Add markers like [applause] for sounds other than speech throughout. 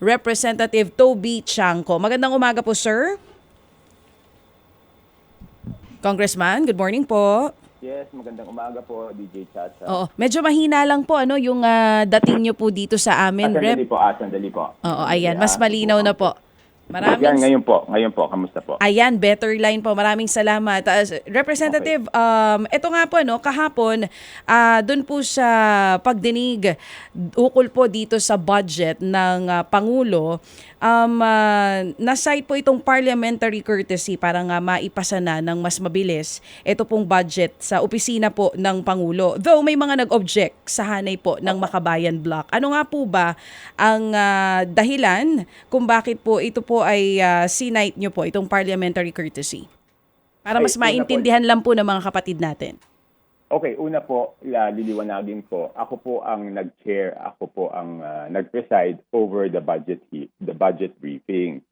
Representative Toby Chanco. Magandang umaga po, sir. Congressman, good morning po. Yes, magandang umaga po, DJ Chacha. Oo, medyo mahina lang po ano yung ah, dating nyo po dito sa amin, Ah, sandali Rep. po, ah, sandali po. Oo, ayan, mas Ah, malinaw na po. Yan, Maraming ngayon po, ngayon po, kamusta po? Ayan, better line po. Maraming salamat. As Representative, um, ito nga po, no, kahapon, ah doon po sa pagdinig, ukol po dito sa budget ng ah, Pangulo, um, ah, na-cite po itong parliamentary courtesy para nga maipasa na ng mas mabilis ito pong budget sa opisina po ng Pangulo. Though may mga nag-object sa hanay po ng Makabayan Block. Ano nga po ba ang ah, dahilan kung bakit po ito po ay uh, sinite nyo po, itong parliamentary courtesy? Para Ay, mas po- maintindihan lang po ng mga kapatid natin. Okay, una po, liliwanagin po, ako po ang nag-chair, ako po ang ah, nag-preside over the budget he- the budget briefing.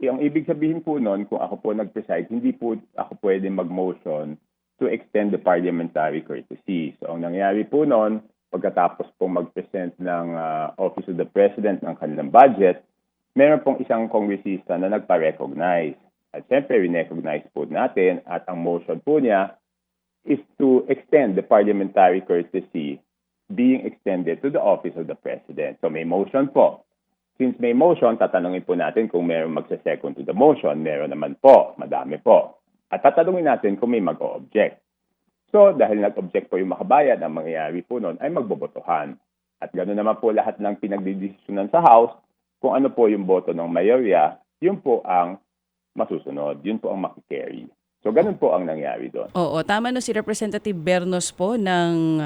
Yung ibig sabihin po noon, kung ako po nag-preside, hindi po ako pwede mag-motion to extend the parliamentary courtesy. So ang nangyari po noon, pagkatapos po mag-present ng ah, Office of the President ng kanilang budget, meron pong isang kongresista na nagpa-recognize. At syempre, recognize po natin at ang motion po niya is to extend the parliamentary courtesy being extended to the office of the president. So may motion po. Since may motion, tatanungin po natin kung meron magsa-second to the motion. Meron naman po, madami po. At tatanungin natin kung may mag-o-object. So dahil nag-object po yung makabayan, ang mangyayari po noon ay magbobotohan. At ganoon naman po lahat ng pinagdidesisyonan sa House, kung ano po yung boto ng mayorya, yun po ang masusunod. Yun po ang makikerry. So ganun po ang nangyari doon. Oo, tama no si Representative Bernos po ng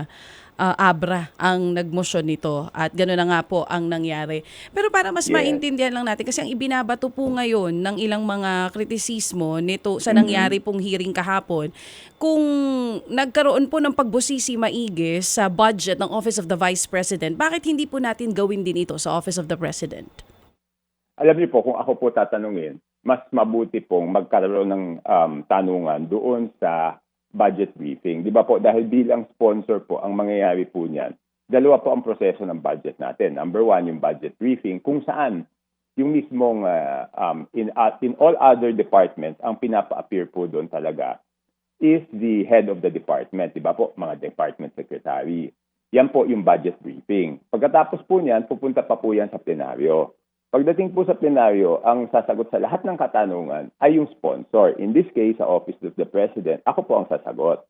ah, Abra ang nagmosyon nito at gano'n na nga po ang nangyari. Pero para mas Yes. maintindihan lang natin kasi ang ibinabato po ngayon ng ilang mga kritisismo nito sa nangyari pong hearing kahapon, kung nagkaroon po ng pagbusisi maigi sa budget ng Office of the Vice President, bakit hindi po natin gawin din ito sa Office of the President? Alam niyo po, kung ako po tatanungin, mas mabuti pong magkaroon ng um, tanungan doon sa budget briefing. Di ba po, dahil bilang sponsor po, ang mangyayari po niyan, dalawa po ang proseso ng budget natin. Number one, yung budget briefing, kung saan yung mismong uh, um, in, uh, in all other departments, ang pinapa-appear po doon talaga is the head of the department, di ba po, mga department secretary. Yan po yung budget briefing. Pagkatapos po niyan, pupunta pa po yan sa plenaryo. Pagdating po sa plenaryo, ang sasagot sa lahat ng katanungan ay yung sponsor. In this case, sa Office of the President, ako po ang sasagot.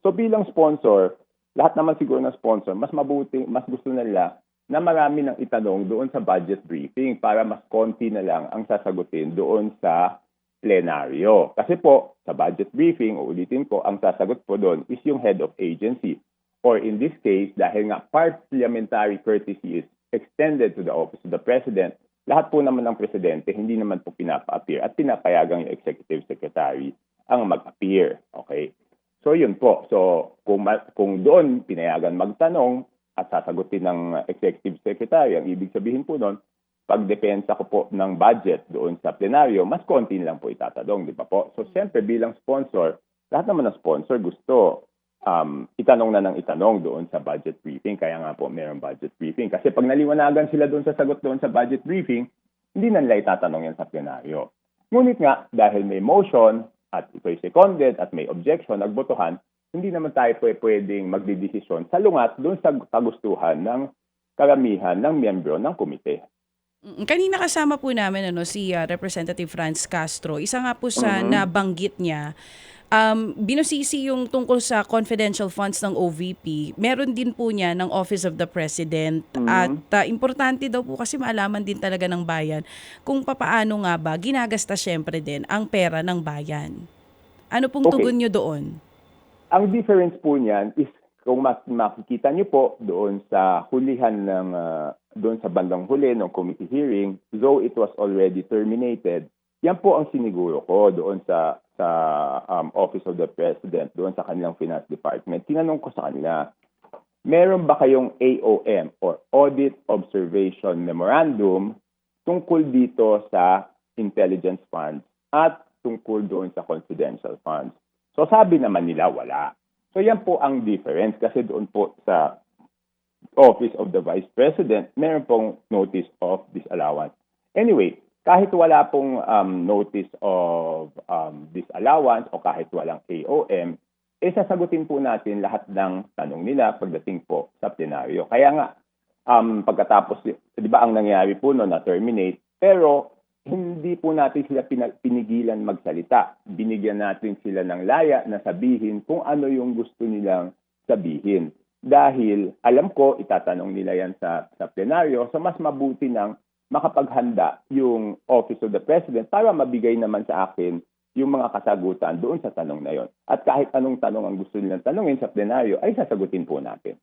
So bilang sponsor, lahat naman siguro ng sponsor, mas mabuti, mas gusto nila na marami ng itanong doon sa budget briefing para mas konti na lang ang sasagutin doon sa plenaryo. Kasi po, sa budget briefing, uulitin ko, ang sasagot po doon is yung head of agency. Or in this case, dahil nga parliamentary courtesy is extended to the office of the president, lahat po naman ng presidente hindi naman po pinapa-appear at pinapayagang yung executive secretary ang mag-appear. Okay? So yun po. So kung, kung doon pinayagan magtanong at sasagutin ng executive secretary, ang ibig sabihin po noon, pagdepensa ko po ng budget doon sa plenaryo, mas konti lang po itatanong, di ba po? So siyempre bilang sponsor, lahat naman ng sponsor gusto um, itanong na ng itanong doon sa budget briefing. Kaya nga po mayroong budget briefing. Kasi pag naliwanagan sila doon sa sagot doon sa budget briefing, hindi na nila itatanong yan sa plenaryo. Ngunit nga, dahil may motion at ito'y seconded at may objection, nagbotohan, hindi naman tayo pwe- pwedeng magdidesisyon sa lungat doon sa kagustuhan ng karamihan ng miyembro ng komite. Mm, Kanina kasama po namin ano si ah, Representative Franz Castro. Isa nga po sa nabanggit niya um, binusisi yung tungkol sa confidential funds ng OVP. Meron din po niya ng Office of the President at ah, importante daw po kasi maalaman din talaga ng bayan kung papaano nga ba ginagasta syempre din ang pera ng bayan. Ano pong Okay. tugon niyo doon? Ang difference po niyan is kung makikita niyo po doon sa hulihan ng ah, doon sa bandang huli ng committee hearing, though it was already terminated, yan po ang siniguro ko doon sa sa um, Office of the President, doon sa kanilang Finance Department. Tinanong ko sa kanila, meron ba kayong AOM or Audit Observation Memorandum tungkol dito sa intelligence funds at tungkol doon sa confidential funds? So sabi naman nila wala. So yan po ang difference kasi doon po sa office of the Vice President, meron pong notice of disallowance. Anyway, kahit wala pong um, notice of um, disallowance o kahit walang AOM, eh sasagutin po natin lahat ng tanong nila pagdating po sa plenaryo. Kaya nga, um, pagkatapos, di ba ang nangyari po no, na-terminate, pero hindi po natin sila pinigilan magsalita. Binigyan natin sila ng laya na sabihin kung ano yung gusto nilang sabihin. Dahil alam ko, itatanong nila yan sa, sa plenaryo, so mas mabuti nang makapaghanda yung Office of the President para mabigay naman sa akin yung mga kasagutan doon sa tanong na yon. At kahit anong tanong ang gusto nilang tanongin sa plenaryo, ay sasagutin po natin.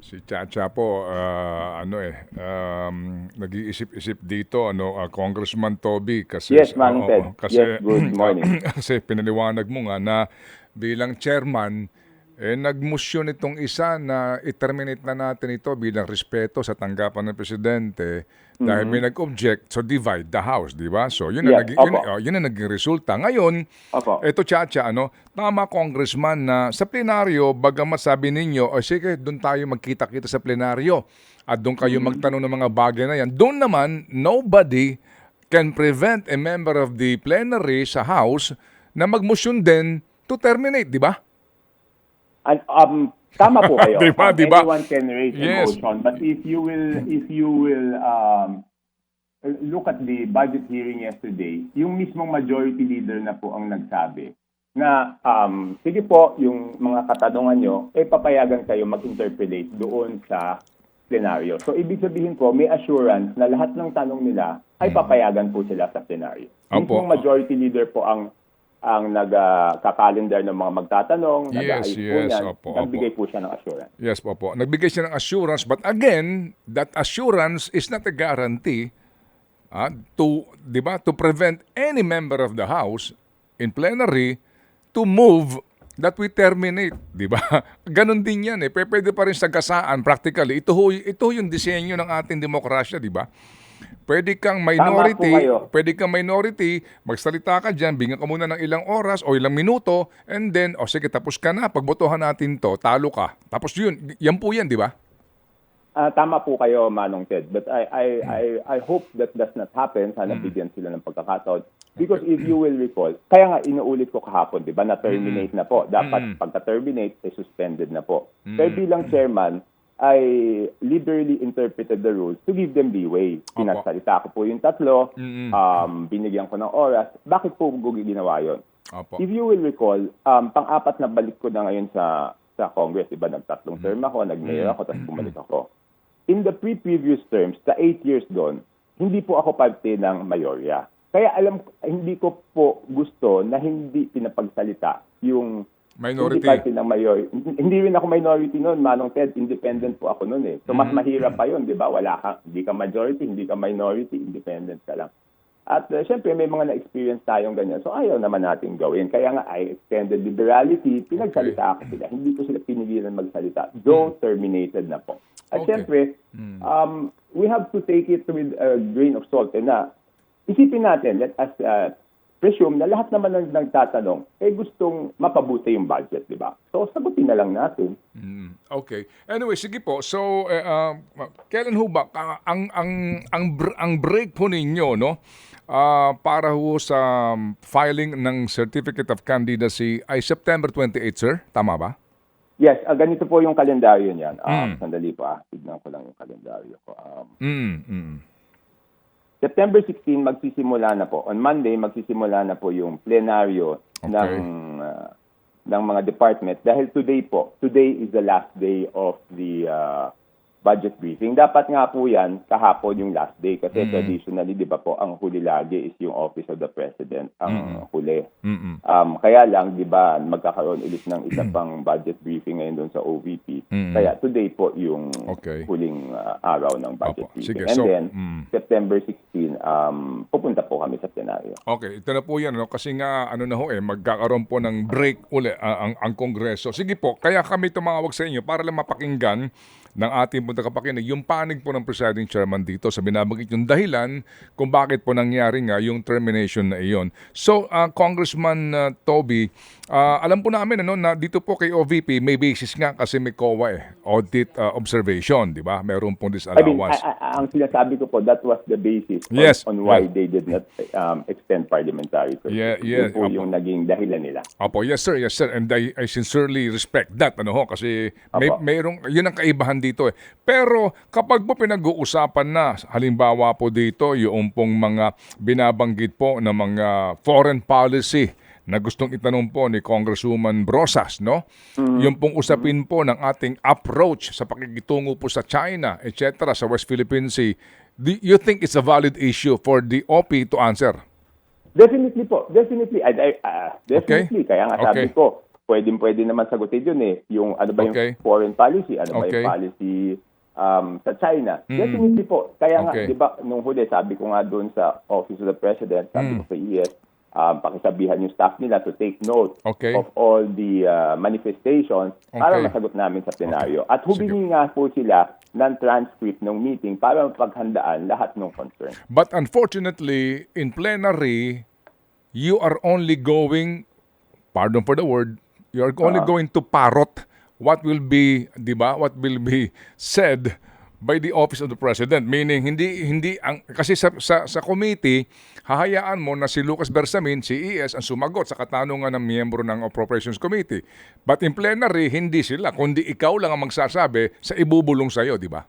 Si Chacha po, ah, ano eh, um, nag-iisip-isip dito, ano, ah, Congressman Toby, kasi... Yes, Manong oo, Ted. kasi, Yes, good [clears throat] morning. kasi pinaliwanag mo nga na bilang chairman, eh, nagmusyon itong isa na i-terminate na natin ito bilang respeto sa tanggapan ng presidente dahil may nag-object, so divide the house, di ba? So, yun, Mm-hmm. Yeah, ang, naging, yun, oh, yun ang naging resulta. Ngayon, Opo. ito, Chacha, ano, tama, Congressman, na sa plenaryo, bagamat sabi ninyo, o sige, doon tayo magkita-kita sa plenaryo at doon kayo magtanong ng mga bagay na yan. Doon naman, nobody can prevent a member of the plenary sa House na magmotion din to terminate, di ba? And, um, tama po kayo. [laughs] Di ba, Um, di ba? Anyone can raise Yes. a motion. But if you will, if you will um, look at the budget hearing yesterday, yung mismong majority leader na po ang nagsabi na um, sige po, yung mga katanungan nyo, eh papayagan kayo mag-interpolate doon sa plenaryo. So, ibig sabihin po, may assurance na lahat ng tanong nila ay papayagan po sila sa plenaryo. Opo. Mismong majority leader po ang ang nag-kalendar ng mga magtatanong, Yes, nag-aayos po yes, niyan, opo, nagbigay po siya ng assurance. Yes po po. Nagbigay siya ng assurance but again, that assurance is not a guarantee ah, to, 'di ba, to prevent any member of the house in plenary to move that we terminate, 'di ba? [laughs] Ganon din 'yan eh. Pwede pa rin sa gasaan practically. Ito ito yung disenyo ng ating demokrasya, 'di ba? Pwede kang minority, pwede kang minority, magsalita ka dyan, bigyan ka muna ng ilang oras o ilang minuto, and then, o sige, tapos ka na, pagbotohan natin to, talo ka. Tapos yun, yan po yan, di ba? Ah, tama po kayo, Manong Ted. But I, I, I, I hope that does not happen. Sana bigyan sila ng pagkakataon. Because if you will recall, kaya nga inuulit ko kahapon, di ba, na-terminate na po. Dapat pagka-terminate, eh, suspended na po. Pero bilang chairman, I liberally interpreted the rules to give them leeway. Pinagsalita ko po yung tatlo, um, binigyan ko ng oras. Bakit po ko ginawa yun? Opo. If you will recall, um, pang-apat na balik ko na ngayon sa sa Congress, iba nagtatlong term ako, nag-mayor ako, tapos bumalik ako. In the pre-previous terms, the eight years doon, hindi po ako parte ng mayorya. Kaya alam, hindi ko po gusto na hindi pinapagsalita yung Minority. hindi parte ng mayor. Hindi rin ako minority noon, Manong Ted, independent po ako noon eh. So mas mahirap pa yun, di ba? Wala ka, hindi ka majority, hindi ka minority, independent ka lang. At uh, syempre may mga na-experience tayong ganyan. So ayaw naman natin gawin. Kaya nga I extended liberality, pinagsalita ako sila. Hindi ko sila pinigilan magsalita. Though terminated na po. At Okay. syempre, um, we have to take it with a grain of salt. Eh, na isipin natin, let us uh, presume na lahat naman ng nagtatanong eh gustong mapabuti yung budget, di ba? So sagutin na lang natin. Mm, okay. Anyway, sige po. So, eh, ah, kailan ho ba ang ang ang ang, br- ang break po ninyo, no? Ah, para ho sa um, filing ng Certificate of Candidacy ay September 28, sir. Tama ba? Yes, ah, ganito po yung kalendaryo niyan. Um, Sandali pa, tignan ko lang yung kalendaryo ko. Um, Mm, mm. September 16 magsisimula na po. On Monday magsisimula na po yung plenaryo Okay. ng ah, ng mga department dahil today po, today is the last day of the ah, budget briefing. Dapat nga po yan kahapon yung last day kasi traditionally 'di ba po ang huli lagi is yung office of the president ang huli. Mm-mm. Um, kaya lang, di ba, magkakaroon ulit ng isa pang budget briefing ngayon doon sa OVP. Mm. Kaya today po yung Okay. huling uh, araw ng budget Opo. briefing. Sige, And so, then, mm. September 16, um, pupunta po kami sa plenaryo. Okay, ito na po yan. No? Kasi nga, ano na ho eh, magkakaroon po ng break uli ah, ang, ang Kongreso. Sige po, kaya kami tumawag sa inyo para lang mapakinggan ng ating po tagapakinig, yung panig po ng presiding chairman dito sa binabanggit yung dahilan kung bakit po nangyari nga yung termination na iyon. So, uh, Congressman uh, Toby, uh, alam po namin ano, na dito po kay OVP may basis nga kasi may COA eh, audit uh, observation, di ba? Meron pong I mean, a- a- ang sinasabi ko po, that was the basis on, Yes, on why yes. they did not um, extend parliamentary courtesy. Yeah, Yun yeah, po apo. yung naging dahilan nila. Opo, yes sir, yes sir. And I, I sincerely respect that, ano ho, kasi may, Apo. mayroong, yun ang kaibahan dito eh. Pero kapag po pinag-uusapan na, halimbawa po dito, yung pong mga binabanggit po ng mga foreign policy na gustong itanong po ni Congresswoman Brosas, no? Yung pong usapin po ng ating approach sa pakikitungo po sa China, etc., sa West Philippine Sea, do you think it's a valid issue for the OP to answer? Definitely po. Definitely. I, I, ah, definitely. Kaya nga sabi Okay. ko, pwedeng pwede naman sagutin yun eh. Yung ano ba Okay. yung foreign policy? Ano ba Okay. yung policy um, sa China? Definitely po. Kaya nga, Okay. di ba, nung huli, sabi ko nga doon sa Office of the President, sabi ko sa ES, um, pakisabihan yung staff nila to take note Okay. of all the uh, manifestations para Okay. masagot namin sa plenaryo. Okay. At humingi nga po sila ng transcript ng meeting para mapaghandaan lahat ng concern. But unfortunately, in plenary, you are only going, pardon for the word, you are only going to parrot what will be, di ba, what will be said by the office of the president. Meaning hindi hindi ang kasi sa sa, sa committee hahayaan mo na si Lucas Bersamin si ES ang sumagot sa katanungan ng miyembro ng appropriations committee. But in plenary hindi sila kundi ikaw lang ang magsasabi sa ibubulong sa iyo di ba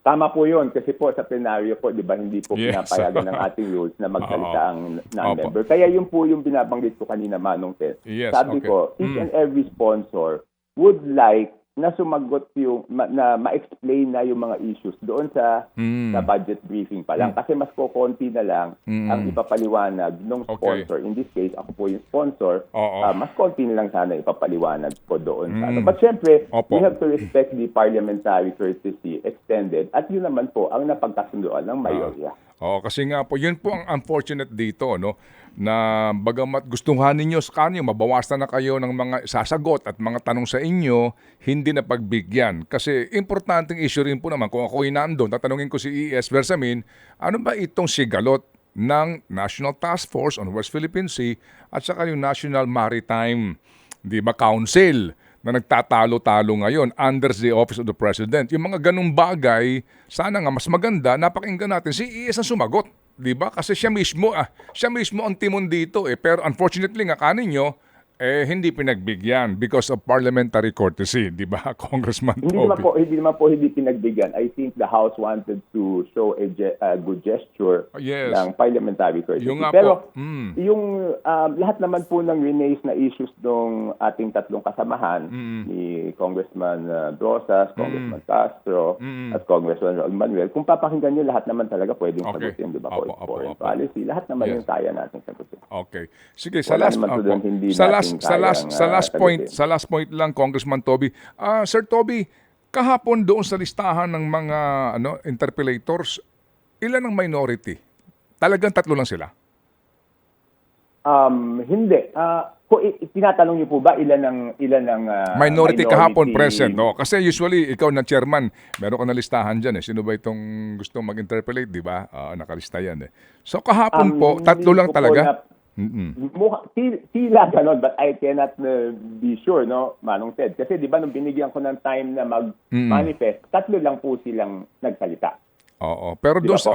Tama po yun kasi po sa plenaryo po, di ba, hindi po Yes. pinapayagan ng [laughs] ating rules na magsalita ang non-member. Kaya yun po yung binabanggit ko kanina, Manong Ted. Yes, Sabi okay. ko, each Mm. and every sponsor would like na sumagot yung, ma- na ma-explain na yung mga issues doon sa Mm. sa budget briefing pa lang. Kasi mas kokonti na lang Mm. ang ipapaliwanag ng Okay. sponsor. In this case, ako po yung sponsor. Oo. Ah, mas konti na lang sana ipapaliwanag ko doon. sa Mm. ano. But syempre, Opo. we have to respect the parliamentary courtesy extended at yun naman po ang napagkasunduan ng mayorya. Oo, kasi nga po, yun po ang unfortunate dito, no? Na bagamat gustuhan ninyo sa kanyo, mabawasan na kayo ng mga sasagot at mga tanong sa inyo, hindi na pagbigyan. Kasi importanteng issue rin po naman, kung ako'y nandun, tatanungin ko si ES Versamin, ano ba itong sigalot ng National Task Force on West Philippine Sea at saka yung National Maritime di ba, Council na nagtatalo-talo ngayon under the Office of the President. Yung mga ganung bagay, sana nga mas maganda, napakinggan natin si ES ang sumagot. Di ba? Kasi siya mismo, ah, siya mismo ang timon dito eh. Pero unfortunately nga kanin nyo, eh, hindi pinagbigyan because of parliamentary courtesy, di ba, [laughs] Congressman Hindi naman Toby? po hindi naman po hindi pinagbigyan. I think the House wanted to show a, ge- a good gesture Yes. ng parliamentary courtesy. Yung nga Pero po, mm. yung um, lahat naman po ng rinaise na issues ng ating tatlong kasamahan ni Congressman uh, Brosas, Congressman Castro, at Congressman Raul Manuel, kung papakinggan niyo lahat naman talaga pwedeng Okay. sagutin, di ba Opo, po? opo, Foreign opo. policy, lahat naman Yes. yung kaya natin sagutin. Okay. Sige, sa Wala last naman po doon hindi sa last sa last sa ah, last point, sagutin. sa last point lang Congressman Toby. Ah, Sir Toby, kahapon doon sa listahan ng mga ano interpellators, ilan ang minority? Talagang tatlo lang sila. Um, hindi. Ah, kung i- tinatanong niyo po ba ilan ang ilan ang ah, minority, kahapon present, no? Kasi usually ikaw na chairman, meron ka na listahan diyan eh. Sino ba itong gusto mag-interpellate, di ba? Ah, nakalista yan eh. So kahapon Um, po, tatlo hindi lang ko po talaga. na- Ti- tila ganon, but I cannot uh, be sure, no, Manong Ted. Kasi di ba nung binigyan ko ng time na mag-manifest, tatlo lang po silang nagsalita. Oo. Pero Di doon so,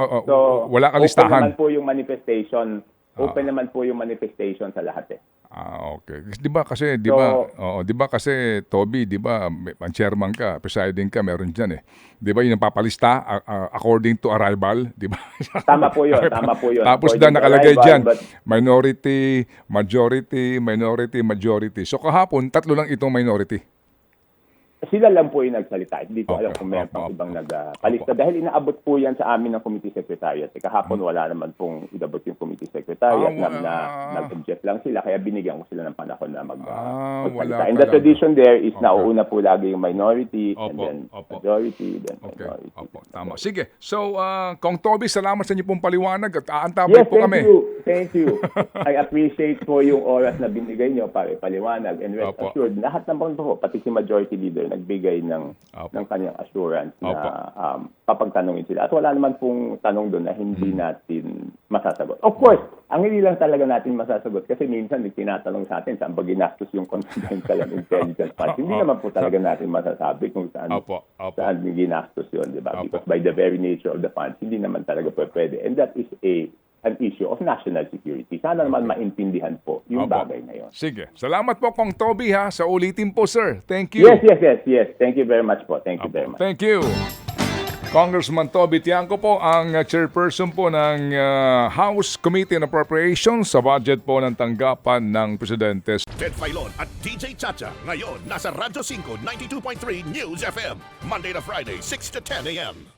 wala ka Open naman po yung manifestation. Open naman po yung manifestation sa lahat eh. Ah, okay. 'di ba kasi 'di So- ba? Oo, 'di ba kasi Toby, 'di ba, ang chairman ka, presiding ka, meron diyan eh. 'Di ba 'yung napapalista a- according to arrival, 'di ba? [laughs] Tama po yun, tama po yun. Tapos to nakalagay diyan, but- minority, majority, minority, majority. So kahapon tatlo lang itong minority. Sila lang po yung nagsalita. Hindi ko alam Okay, kung meron pang ibang nagpalista. Dahil inaabot po yan sa amin ng committee secretariat. Eh, kahapon wala naman pong inabot yung committee secretariat Hmm. Ah, na, na nag-object lang sila. Kaya binigyan ko sila ng panahon na mag, Ah, magsalita. wala And the tradition there is Okay. nauuna po lagi yung minority and Opo, then opo. majority, then Okay. minority. Opo, tama. Sige. So, ah, Kong Toby, salamat sa inyo pong paliwanag at aantabay Yes, po thank kami. you. Thank you. I appreciate po yung oras na binigay nyo para ipaliwanag. And rest Opo. assured, lahat naman po, pati si majority leader, nagbigay ng Opo. ng kanyang assurance Opo. na um, papagtanungin sila. At wala naman pong tanong doon na hindi Hmm. natin masasagot. Of course, ang hindi lang talaga natin masasagot kasi minsan may tinatanong sa atin saan ba ginastos yung confidential and intelligence [laughs] funds. hindi naman po talaga natin masasabi kung saan Opo, opo. saan ginastos yun, di ba? Because by the very nature of the funds, hindi naman talaga pwede. And that is a an issue of national security. Sana naman maintindihan po yung Opo. bagay na yun. Sige. Salamat po, Kong Toby, ha. Sa ulitin po, sir. Thank you. Yes, yes, yes, yes. Thank you very much po. Thank you very Apo. much. Thank you. Congressman Toby Tiangco po ang chairperson po ng uh, House Committee on Appropriations sa budget po ng tanggapan ng Presidente. Ted Filon at DJ Chacha. Ngayon, nasa Radyo 5, 92.3 News FM. Monday to Friday, 6 to 10 a.m.